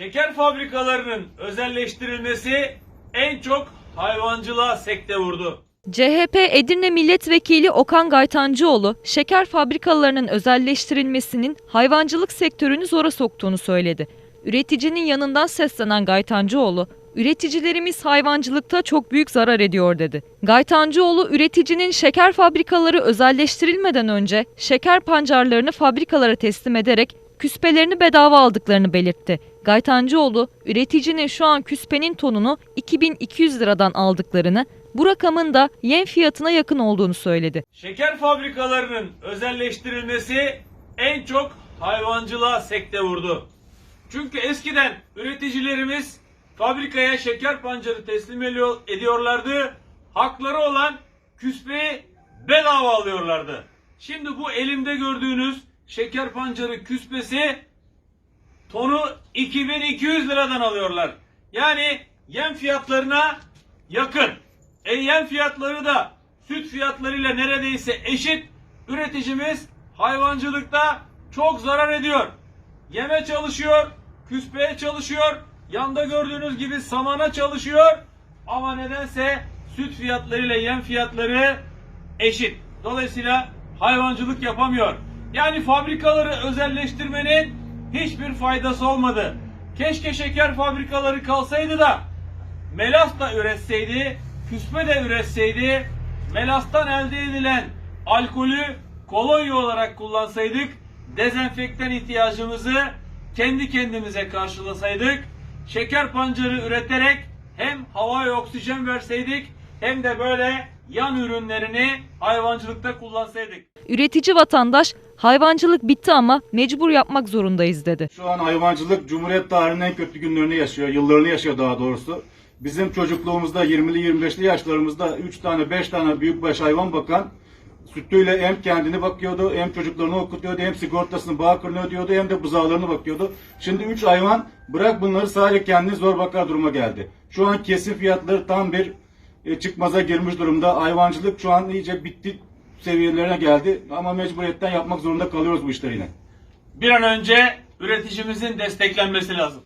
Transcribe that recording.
Şeker fabrikalarının özelleştirilmesi en çok hayvancılığa sekte vurdu. CHP Edirne Milletvekili Okan Gaytancıoğlu, şeker fabrikalarının özelleştirilmesinin hayvancılık sektörünü zora soktuğunu söyledi. Üreticinin yanından seslenen Gaytancıoğlu, üreticilerimiz hayvancılıkta çok büyük zarar ediyor dedi. Gaytancıoğlu, üreticinin şeker fabrikaları özelleştirilmeden önce şeker pancarlarını fabrikalara teslim ederek küspelerini bedava aldıklarını belirtti. Gaytancıoğlu, üreticinin şu an küspenin tonunu 2200 liradan aldıklarını, bu rakamın da yem fiyatına yakın olduğunu söyledi. Şeker fabrikalarının özelleştirilmesi en çok hayvancılığa sekte vurdu. Çünkü eskiden üreticilerimiz fabrikaya şeker pancarı teslim ediyor- ediyorlardı. Hakları olan küspeyi bedava alıyorlardı. Şimdi bu elimde gördüğünüz şeker pancarı küspesi tonu 2200 liradan alıyorlar. Yani yem fiyatlarına yakın. E yem fiyatları da süt fiyatlarıyla neredeyse eşit. Üreticimiz hayvancılıkta çok zarar ediyor. Yeme çalışıyor, küspeye çalışıyor, yanda gördüğünüz gibi samana çalışıyor. Ama nedense süt fiyatlarıyla yem fiyatları eşit. Dolayısıyla hayvancılık yapamıyor. Yani fabrikaları özelleştirmenin hiçbir faydası olmadı. Keşke şeker fabrikaları kalsaydı da melas da üretseydi, küspe de üretseydi, melastan elde edilen alkolü kolonya olarak kullansaydık, dezenfektan ihtiyacımızı kendi kendimize karşılasaydık, şeker pancarı üreterek hem havaya oksijen verseydik hem de böyle yan ürünlerini hayvancılıkta kullansaydık. Üretici vatandaş, hayvancılık bitti ama mecbur yapmak zorundayız dedi. Şu an hayvancılık Cumhuriyet tarihinin en kötü günlerini yaşıyor, yıllarını yaşıyor daha doğrusu. Bizim çocukluğumuzda 20'li 25'li yaşlarımızda 3 tane 5 tane büyükbaş hayvan bakan sütüyle hem kendini bakıyordu, hem çocuklarını okutuyordu, hem sigortasını bağkurunu ödüyordu, hem de buzağlarını bakıyordu. Şimdi 3 hayvan bırak bunları sadece kendini zor bakar duruma geldi. Şu an kesim fiyatları tam bir e, çıkmaza girmiş durumda. Hayvancılık şu an iyice bitti seviyelerine geldi ama mecburiyetten yapmak zorunda kalıyoruz bu işleri yine. Bir an önce üreticimizin desteklenmesi lazım.